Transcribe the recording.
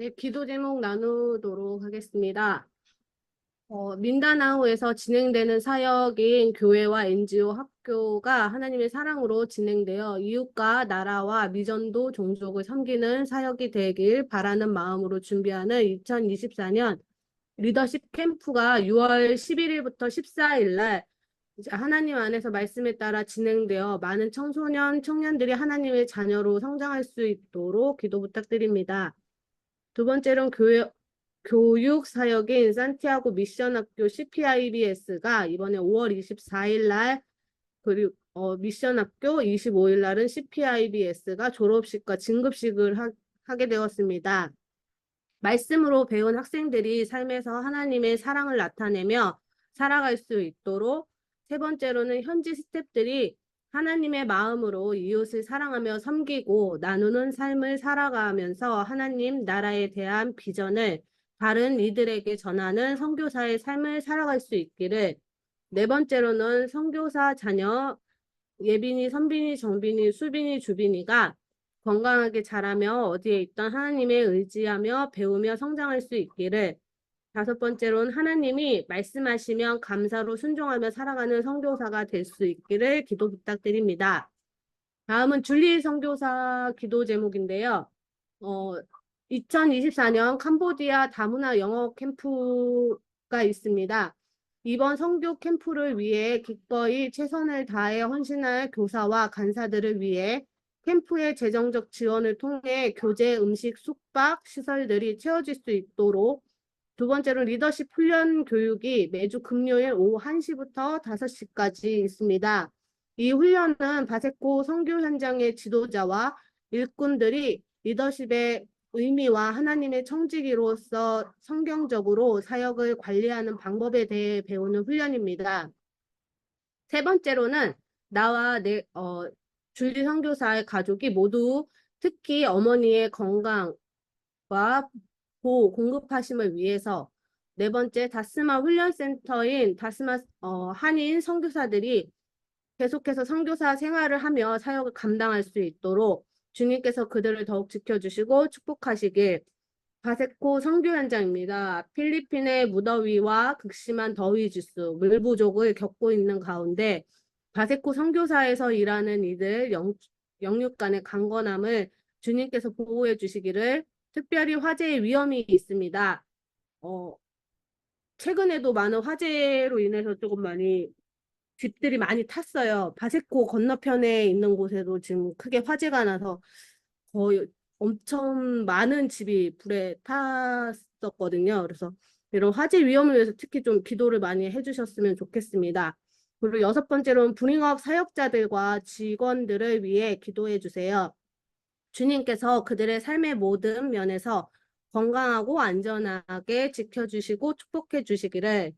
이제 기도 제목 나누도록 하겠습니다. 어, 민다나오에서 진행되는 사역인 교회와 NGO 학교가 하나님의 사랑으로 진행되어 이웃과 나라와 미전도 종족을 섬기는 사역이 되길 바라는 마음으로 준비하는 2024년 리더십 캠프가 6월 11일부터 14일 날 하나님 안에서 말씀에 따라 진행되어 많은 청소년, 청년들이 하나님의 자녀로 성장할 수 있도록 기도 부탁드립니다. 두 번째로는 교회, 교육 사역인 산티아고 미션 학교 CPIBS가 이번에 5월 24일 날 그리고 어, 미션 학교 25일 날은 CPIBS가 졸업식과 진급식을 하, 하게 되었습니다. 말씀으로 배운 학생들이 삶에서 하나님의 사랑을 나타내며 살아갈 수 있도록 세 번째로는 현지 스태프들이 하나님의 마음으로 이웃을 사랑하며 섬기고 나누는 삶을 살아가면서 하나님 나라에 대한 비전을 다른 이들에게 전하는 선교사의 삶을 살아갈 수 있기를 네 번째로는 선교사 자녀 예빈이, 선빈이, 정빈이, 수빈이, 주빈이가 건강하게 자라며 어디에 있던 하나님의 의지하며 배우며 성장할 수 있기를 다섯 번째로는 하나님이 말씀하시면 감사로 순종하며 살아가는 선교사가 될 수 있기를 기도 부탁드립니다. 다음은 줄리 선교사 기도 제목인데요. 어, 2024년 캄보디아 다문화 영어 캠프가 있습니다. 이번 선교 캠프를 위해 기꺼이 최선을 다해 헌신할 교사와 간사들을 위해 캠프의 재정적 지원을 통해 교재, 음식, 숙박, 시설들이 채워질 수 있도록 두 번째로 리더십 훈련 교육이 매주 금요일 오후 1시부터 5시까지 있습니다. 이 훈련은 바세코 선교 현장의 지도자와 일꾼들이 리더십의 의미와 하나님의 청지기로서 성경적으로 사역을 관리하는 방법에 대해 배우는 훈련입니다. 세 번째로는 나와 내 어, 줄리 선교사의 가족이 모두 특히 어머니의 건강과 보호 공급하심을 위해서 네 번째 다스마 훈련센터인 다스마 어, 한인 선교사들이 계속해서 선교사 생활을 하며 사역을 감당할 수 있도록 주님께서 그들을 더욱 지켜주시고 축복하시길 바세코 선교 현장입니다. 필리핀의 무더위와 극심한 더위 지수, 물 부족을 겪고 있는 가운데 바세코 선교사에서 일하는 이들 영, 영육 간의 강건함을 주님께서 보호해 주시기를 특별히 화재의 위험이 있습니다. 어, 최근에도 많은 화재로 인해서 조금 많이 집들이 많이 탔어요. 바세코 건너편에 있는 곳에도 지금 크게 화재가 나서 거의 엄청 많은 집이 불에 탔었거든요. 그래서 이런 화재 위험을 위해서 특히 좀 기도를 많이 해주셨으면 좋겠습니다. 그리고 여섯 번째로는 불잉업 사역자들과 직원들을 위해 기도해 주세요. 주님께서 그들의 삶의 모든 면에서 건강하고 안전하게 지켜주시고 축복해 주시기를